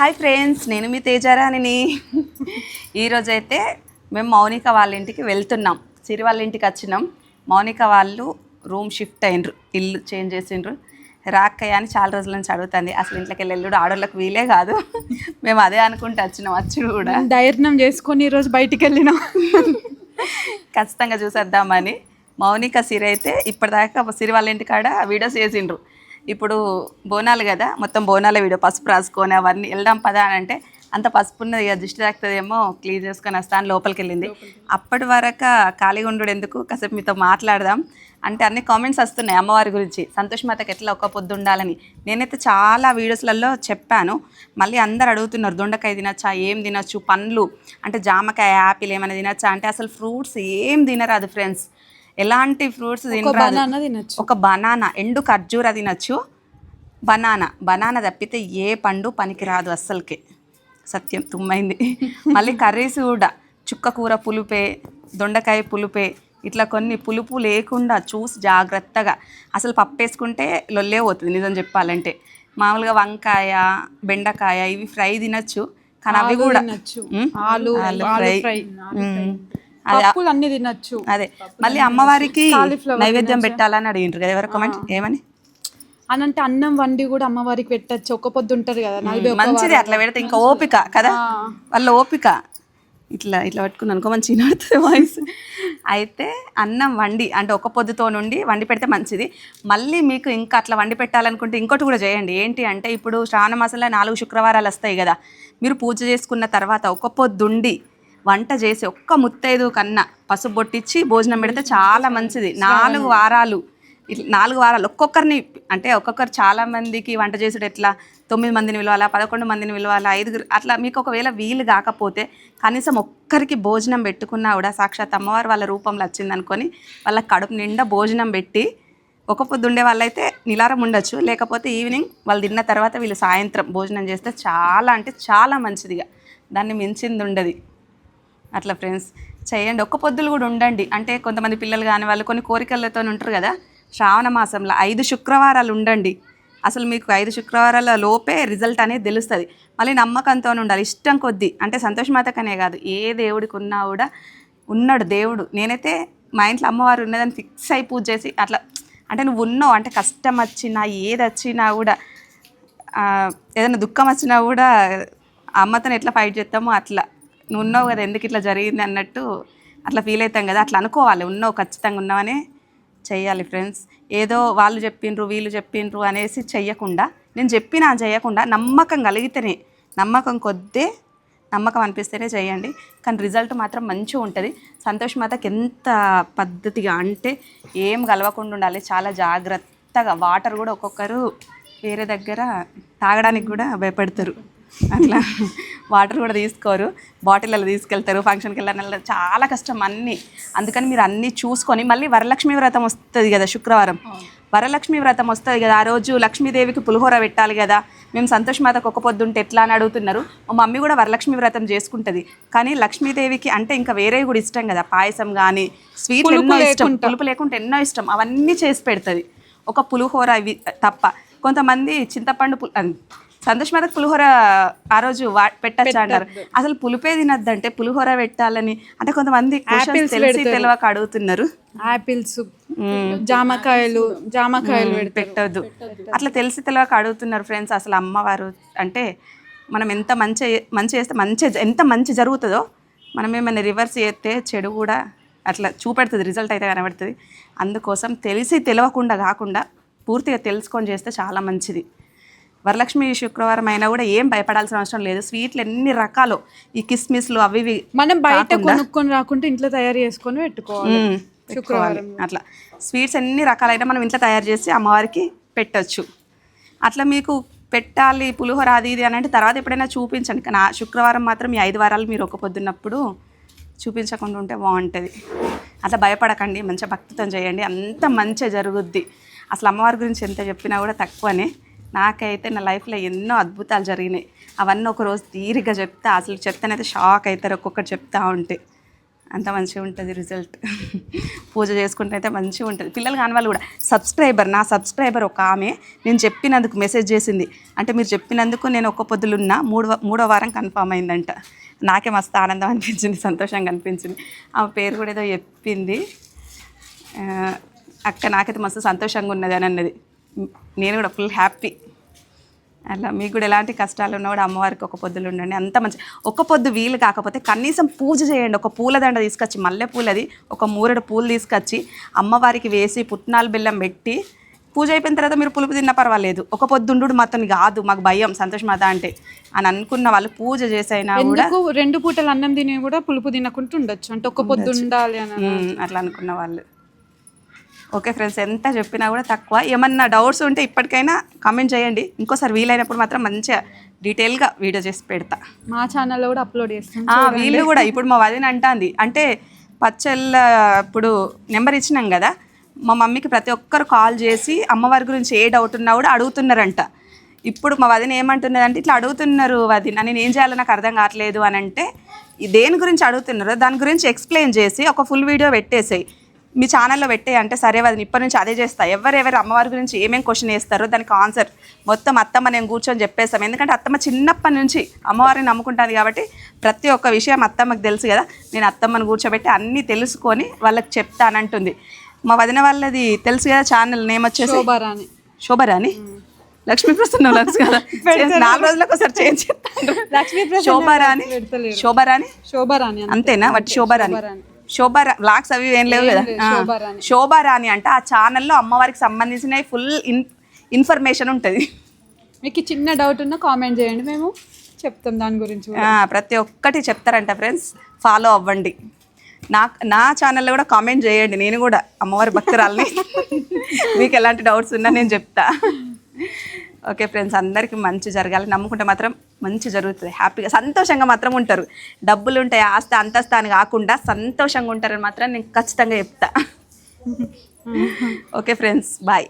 Hi friends నేను మీ తేజారాణిని. ఈరోజైతే మేము మౌనిక వాళ్ళ ఇంటికి వెళ్తున్నాం. సిరి వాళ్ళ ఇంటికి వచ్చినాం. మౌనిక వాళ్ళు రూమ్ షిఫ్ట్ అయినరు ఇల్లు చేంజ్ చేసిండ్రు. రాక్కయ్య అని చాలా రోజుల నుంచి అడుగుతుంది అసలు ఇంట్లోకి వెళ్ళి వెళ్ళుడు ఆడోళ్ళకి వీలే కాదు. మేము అదే అనుకుంటూ వచ్చినాం వచ్చుడు కూడా. ధైర్యం చేసుకొని ఈరోజు బయటికి వెళ్ళినాం. ఖచ్చితంగా చూసేద్దామని మౌనిక సిరి అయితే ఇప్పటిదాకా సిరి వాళ్ళ ఇంటికాడ వీడియోస్ చేసిండ్రు. ఇప్పుడు బోనాలు కదా మొత్తం బోనాల వీడియో పసుపు రాసుకొని అవన్నీ వెళ్దాం పదా అని అంటే అంత పసుపు ఉన్నది ఇక దిష్టి తాకుతుందేమో క్లీన్ చేసుకొని వస్తాను లోపలికి వెళ్ళింది అప్పటి వరకు ఖాళీగా ఉండడు ఎందుకు? కాసేపు మీతో మాట్లాడదాం. అంటే అన్ని కామెంట్స్ వస్తున్నాయి అమ్మవారి గురించి. సంతోష్ మాతకి ఎట్లా ఒక్క పొద్దు ఉండాలని. నేనైతే చాలా వీడియోస్లలో చెప్పాను. మళ్ళీ అందరు అడుగుతున్నారు దొండకాయ తినచ్చా ఏం తినచ్చు పండ్లు అంటే జామకాయ యాపిల్ ఏమైనా తినచ్చా అంటే అసలు ఫ్రూట్స్ ఏం తినరాదు ఫ్రెండ్స్. ఎలాంటి ఫ్రూట్స్ తినరాదు. తినచ్చు. ఒక బనానా ఎండు ఖర్జూర తినచ్చు. బనానా బనానా తప్పితే ఏ పండు పనికిరాదు అస్సలకి. సత్యం తుమ్మైంది. మళ్ళీ కర్రీస్ కూడా చుక్క కూర పులుపే దొండకాయ పులుపే ఇట్లా కొన్ని పులుపు లేకుండా చూసి జాగ్రత్తగా. అసలు పప్పు వేసుకుంటే లొల్లే పోతుంది నిజం చెప్పాలంటే. మామూలుగా వంకాయ బెండకాయ ఇవి ఫ్రై తినచ్చు కానీ అవి కూడా. ఆలు ఫ్రై. పప్పులు అన్ని తినచ్చు. అదే. మళ్ళీ అమ్మవారికి నైవేద్యం పెట్టాలని అడిగిండ్రు కదా. ఎవరు కామెంట్ ఏమని? అని అంటే అన్నం వండి కూడా అమ్మవారికి పెట్టచ్చు. ఒక్క పొద్దు ఉంటారు కదా నలభై మంచిది అట్లా పెడితే ఇంకా ఓపిక కదా? వాళ్ళ ఓపిక. ఇట్లా ఇట్లా పట్టుకున్నాను అనుకో మంచి వినడుతుంది వాయిస్ అయితే అన్నం వండి అంటే ఒక పొద్దుతో నుండి వండి పెడితే మంచిది. మళ్ళీ మీకు ఇంకా అట్లా వండి పెట్టాలనుకుంటే ఇంకోటి కూడా చేయండి. ఏంటి అంటే ఇప్పుడు శ్రావణ మాసంలో నాలుగు శుక్రవారాలు వస్తాయి కదా. మీరు పూజ చేసుకున్న తర్వాత ఒక పొద్దుండి వంట చేసి ఒక్క ముత్తైదు కన్నా పసుపు బొట్టిచ్చి భోజనం పెడితే చాలా మంచిది. నాలుగు వారాలు ఇట్లా నాలుగు వారాలు ఒక్కొక్కరిని అంటే ఒక్కొక్కరు చాలా మందికి వంట చేసుడు ఎట్లా తొమ్మిది మందిని పిలవాలా పదకొండు మందిని పిలవాలా ఐదుగురు అట్లా మీకు ఒకవేళ వీలు కాకపోతే కనీసం ఒక్కరికి భోజనం పెట్టుకున్నా కూడా సాక్షాత్ అమ్మవారు వాళ్ళ రూపంలో వచ్చిందనుకొని వాళ్ళ కడుపు నిండా భోజనం పెట్టి ఒక పొద్దు ఉండే వాళ్ళైతే నిలారం ఉండొచ్చు. లేకపోతే ఈవినింగ్ వాళ్ళు తిన్న తర్వాత వీళ్ళు సాయంత్రం భోజనం చేస్తే చాలా అంటే చాలా మంచిదిగా దాన్ని మించింది ఉండదు. అట్లా ఫ్రెండ్స్. చేయండి. ఒక్క పొద్దులు కూడా ఉండండి. అంటే కొంతమంది పిల్లలు కాని వాళ్ళు కొన్ని కోరికలతో ఉంటారు కదా. శ్రావణ మాసంలో ఐదు శుక్రవారాలు ఉండండి. అసలు మీకు ఐదు శుక్రవారాల లోపే రిజల్ట్ అనేది తెలుస్తుంది. మళ్ళీ నమ్మకంతో ఉండాలి. ఇష్టం కొద్దీ. అంటే సంతోషమాతకనే కాదు. ఏ దేవుడికి ఉన్నా కూడా ఉన్నాడు దేవుడు. నేనైతే మా ఇంట్లో అమ్మవారు ఉన్నదని ఫిక్స్ అయి పూజ చేసి అట్లా అంటే నువ్వు ఉన్నావు. అంటే కష్టం వచ్చినా ఏది వచ్చినా కూడా ఏదైనా దుఃఖం వచ్చినా కూడా అమ్మతోని ఎట్లా ఫైట్ చేస్తామో అట్లా. నువ్వు ఉన్నావు కదా ఎందుకు ఇట్లా జరిగింది అన్నట్టు అట్లా ఫీల్ అవుతాం కదా అట్లా అనుకోవాలి. ఉన్నావు ఖచ్చితంగా ఉన్నావనే చెయ్యాలి ఫ్రెండ్స్ ఏదో వాళ్ళు చెప్పిండ్రు వీళ్ళు చెప్పిండ్రు అనేసి చెయ్యకుండా నేను చెప్పినా చేయకుండా నమ్మకం కలిగితేనే నమ్మకం కొద్దే నమ్మకం అనిపిస్తేనే చేయండి కానీ రిజల్ట్ మాత్రం మంచిగా ఉంటుంది. సంతోష్ మాతకి ఎంత పద్ధతిగా అంటే ఏం కలవకుండా ఉండాలి. చాలా జాగ్రత్తగా వాటర్ కూడా ఒక్కొక్కరు వేరే దగ్గర తాగడానికి కూడా భయపడతారు. అట్లా వాటర్ కూడా తీసుకోరు. బాటిల్లో తీసుకెళ్తారు ఫంక్షన్కి వెళ్ళాలి చాలా కష్టం అన్నీ. అందుకని మీరు అన్నీ చూసుకొని మళ్ళీ వరలక్ష్మి వ్రతం వస్తుంది కదా శుక్రవారం. వరలక్ష్మి వ్రతం వస్తుంది కదా ఆ రోజు లక్ష్మీదేవికి పులిహోర పెట్టాలి కదా. మేము సంతోష్ మాతకు ఒక పొద్దుంటే ఎట్లా అని అడుగుతున్నారు. మా మమ్మీ కూడా వరలక్ష్మి వ్రతం చేసుకుంటుంది. కానీ లక్ష్మీదేవికి అంటే ఇంకా వేరే కూడా ఇష్టం కదా. పాయసం కానీ స్వీట్ ఎన్నో ఇష్టం. పులుపు లేకుంటే ఎన్నో ఇష్టం. అవన్నీ చేసి పెడుతుంది. ఒక పులిహోర ఇవి తప్ప. కొంతమంది చింతపండు పుల్ అన్- సంతోష్ మాతకు పులిహోర ఆ రోజు పెట్టచ్చు అంటారు. అసలు పులిపే తినద్దంటే పులిహోర పెట్టాలని అంటే కొంతమంది తెలిసి తెలియక అడుగుతున్నారు. యాపిల్స్ జామకాయలు జామకాయలు పెట్టొద్దు. అట్లా తెలిసి తెలియక అడుగుతున్నారు ఫ్రెండ్స్. అసలు అమ్మవారు అంటే మనం ఎంత మంచి మంచి చేస్తే మంచి ఎంత మంచి జరుగుతుందో మనం ఏమైనా రివర్స్ చేస్తే చెడు కూడా అట్లా చూపెడుతుంది. రిజల్ట్ అయితే కనబడుతుంది. అందుకోసం తెలిసి తెలియకుండా కాకుండా పూర్తిగా తెలుసుకొని చేస్తే చాలా మంచిది. వరలక్ష్మి శుక్రవారం అయినా కూడా ఏం భయపడాల్సిన అవసరం లేదు. స్వీట్లు ఎన్ని రకాలు ఈ కిస్మిస్లు అవి ఇవి మనం బయట కొనుక్కొని రాకుంటే ఇంట్లో తయారు చేసుకొని పెట్టుకోవాలి. పెట్టుకోవాలి. అట్లా. స్వీట్స్ ఎన్ని రకాలైనా మనం ఇంట్లో తయారు చేసి అమ్మవారికి పెట్టొచ్చు. అట్లా మీకు పెట్టాలి పులిహోర అది ఇది అని అంటే తర్వాత ఎప్పుడైనా చూపించండి. కానీ ఆ శుక్రవారం మాత్రం ఈ ఐదు వారాలు మీరు ఒక పొద్దున్నప్పుడు చూపించకుండా ఉంటే బాగుంటుంది. అట్లా భయపడకండి మంచిగా భక్తితో చేయండి. అంత మంచిగా జరుగుద్ది. అసలు అమ్మవారి గురించి ఎంత చెప్పినా కూడా తక్కువనే. నాకైతే నా లైఫ్లో ఎన్నో అద్భుతాలు జరిగినాయి. అవన్నీ ఒకరోజు తీరిగ్గా చెప్తే అసలు చెప్తానైతే షాక్ అవుతారు ఒక్కొక్కటి చెప్తా ఉంటే. అంత మంచిగా ఉంటుంది రిజల్ట్. పూజ చేసుకుంటే అయితే మంచిగా ఉంటుంది. పిల్లలు కాని వాళ్ళు కూడా సబ్స్క్రైబర్ నా సబ్స్క్రైబర్ ఒక ఆమె నేను చెప్పినందుకు మెసేజ్ చేసింది. అంటే మీరు చెప్పినందుకు నేను ఒక్క పొద్దులున్నా మూడో మూడో వారం కన్ఫామ్ అయిందంట. నాకే మస్తు ఆనందం అనిపించింది సంతోషంగా అనిపించింది. ఆమె పేరు కూడా ఏదో చెప్పింది. అక్క నాకైతే మస్తు సంతోషంగా ఉన్నది అని అన్నది. నేను కూడా ఫుల్ హ్యాపీ అలా మీకు కూడా ఎలాంటి కష్టాలు ఉన్నా కూడా అమ్మవారికి ఒక పొద్దులు ఉండండి. అంత మంచి ఒక పొద్దు వీలు కాకపోతే కనీసం పూజ చేయండి. ఒక పూలదండ తీసుకొచ్చి మల్లె పూలది ఒక మూరెడు పూలు తీసుకొచ్చి అమ్మవారికి వేసి పుట్నాలు బెల్లం పెట్టి పూజ అయిపోయిన తర్వాత మీరు పులుపు తిన్నా పర్వాలేదు. ఒక పొద్దుండు మాతో కాదు మాకు భయం సంతోష్ మాత అంటే. అని అనుకున్న వాళ్ళు పూజ చేసైనా కూడా రెండు పూటలు అన్నం తిని కూడా పులుపు తినకుండా ఉండొచ్చు? అంటే ఒక్క పొద్దు ఉండాలి అని అట్లా అనుకున్న వాళ్ళు. ఓకే ఫ్రెండ్స్ ఎంత చెప్పినా కూడా తక్కువ. ఏమన్నా డౌట్స్ ఉంటే ఇప్పటికైనా కామెంట్ చేయండి. ఇంకోసారి వీలైనప్పుడు మాత్రం మంచిగా డీటెయిల్గా వీడియో చేసి పెడతా. మా ఛానల్లో కూడా అప్లోడ్ చేస్తాం. వీళ్ళు కూడా ఇప్పుడు మా వదిన అంటాంది. అంటే పచ్చళ్ళ ఇప్పుడు నెంబర్ ఇచ్చినాం కదా మా మమ్మీకి ప్రతి ఒక్కరు కాల్ చేసి అమ్మవారి గురించి ఏ డౌట్ ఉన్నా కూడా అడుగుతున్నారంట. ఇప్పుడు మా వదిన ఏమంటున్నదంటే ఇట్లా అడుగుతున్నారు వదిన నేను ఏం చేయాలో నాకు అర్థం కావట్లేదు అని అంటే దేని గురించి అడుగుతున్నారో? దాని గురించి ఎక్స్ప్లెయిన్ చేసి ఒక ఫుల్ వీడియో పెట్టేసేయి. మీ ఛానల్లో పెట్టే అంటే సరే వదిన ఇప్పటి నుంచి అదే చేస్తా. ఎవరెవరు అమ్మవారి గురించి ఏమేం క్వశ్చన్ వేస్తారో దానికి ఆన్సర్ మొత్తం అత్తమ్మ నేను కూర్చొని చెప్పేస్తాం. ఎందుకంటే అత్తమ్మ చిన్నప్పటి నుంచి అమ్మవారిని నమ్ముకుంటుంది కాబట్టి ప్రతి ఒక్క విషయం అత్తమ్మకి తెలుసు కదా. నేను అత్తమ్మని కూర్చోబెట్టి అన్నీ తెలుసుకొని వాళ్ళకి చెప్తానంటుంది. మా వదిన వాళ్ళది తెలుసు కదా ఛానల్ నేమ్ వచ్చేసి? శోభారాణి శోభరాని లక్ష్మీ ప్రసన్న లక్స్ కదా. నాలుగు రోజులకు ఒకసారి చేంజ్ చెప్తాను లక్ష్మీ. శోభరాని శోభారాణి అంతే. అంతేనా? వాటి శోభారాణి శోభారాణి. శోభా బ్లాగ్స్ అవి ఏం లేవు కదా. శోభారాణి. అంటే ఆ ఛానల్లో అమ్మవారికి సంబంధించిన ఫుల్ ఇన్ ఇన్ఫర్మేషన్ ఉంటుంది. మీకు చిన్న డౌట్ ఉన్నా కామెంట్ చేయండి మేము చెప్తాం దాని గురించి ప్రతి ఒక్కటి చెప్తారంట ఫ్రెండ్స్ ఫాలో అవ్వండి. నా నా ఛానల్లో కూడా కామెంట్ చేయండి నేను కూడా అమ్మవారి భక్తురాల్ని. మీకు ఎలాంటి డౌట్స్ ఉన్నా నేను చెప్తా. ఓకే ఫ్రెండ్స్ అందరికీ మంచి జరగాలి. నమ్ముకుంటే మాత్రం మంచి జరుగుతుంది. హ్యాపీగా సంతోషంగా మాత్రం ఉంటారు. డబ్బులు ఉంటాయి ఆస్తి అంతస్తా అని కాకుండా సంతోషంగా ఉంటారని మాత్రం నేను ఖచ్చితంగా చెప్తా. Okay friends bye.